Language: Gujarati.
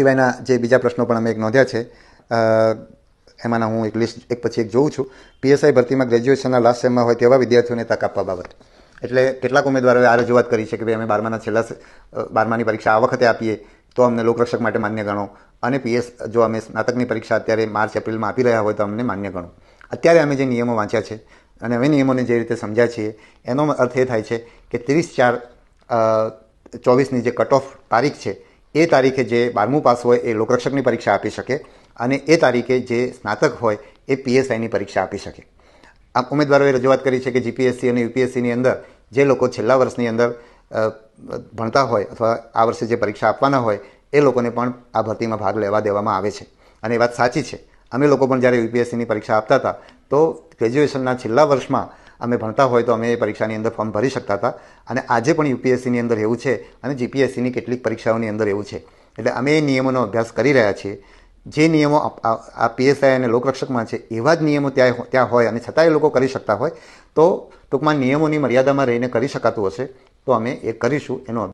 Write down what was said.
સિવાયના જે બીજા પ્રશ્નો પણ અમે એક નોંધ્યા છે એમાંના હું એક લિસ્ટ એક પછી એક જોઉં છું. પીએસઆઈ ભરતીમાં ગ્રેજ્યુએશનના લાસ્ટ સેમમાં હોય તેવા વિદ્યાર્થીઓને તક આપવા બાબત. એટલે કેટલાક ઉમેદવારોએ આ રજૂઆત કરી છે કે ભાઈ અમે બારમાના છેલ્લા બારમાની પરીક્ષા આ વખતે આપીએ, તો અમને લોકરક્ષક માટે માન્ય ગણો. અને પીએસ જો અમે સ્નાતકની પરીક્ષા અત્યારે માર્ચ, એપ્રિલમાં આપી રહ્યા હોય તો અમને માન્ય ગણો. અત્યારે અમે જે નિયમો વાંચ્યા છે અને અમે નિયમોને જે રીતે સમજ્યા છીએ, એનો અર્થ એ થાય છે કે ત્રીસ ચાર ચોવીસની જે કટ ઓફ તારીખ છે એ તારીખે જે બારમું પાસ હોય એ લોકરક્ષકની પરીક્ષા આપી શકે અને એ તારીખે જે સ્નાતક હોય એ પીએસઆઈની પરીક્ષા આપી શકે. આ ઉમેદવારોએ રજૂઆત કરી છે કે જીપીએસસી અને યુપીએસસીની અંદર જે લોકો છેલ્લા વર્ષની અંદર ભણતા હોય અથવા આ વર્ષે જે પરીક્ષા આપવાના હોય એ લોકોને પણ આ ભરતીમાં ભાગ લેવા દેવામાં આવે છે. અને એ વાત સાચી છે. અમે લોકો પણ જ્યારે યુપીએસસીની પરીક્ષા આપતા હતા તો ગ્રેજ્યુએશનના છેલ્લા વર્ષમાં અમે ભણતા હોય તો અમે એ પરીક્ષાની અંદર ફોર્મ ભરી શકતા હતા. અને આજે પણ યુપીએસસીની અંદર એવું છે અને જીપીએસસીની કેટલીક પરીક્ષાઓની અંદર એવું છે. એટલે અમે એ નિયમોનો અભ્યાસ કરી રહ્યા છીએ. જે નિયમો આ- પીએસઆઈ અને લોકરક્ષકમાં છે, એવા જ નિયમો ત્યાં ત્યાં હોય અને છતાં એ લોકો કરી શકતા હોય, તો ટૂંકમાં નિયમોની મર્યાદામાં રહીને કરી શકાતું હશે, તો અમે એ કરીશું એનો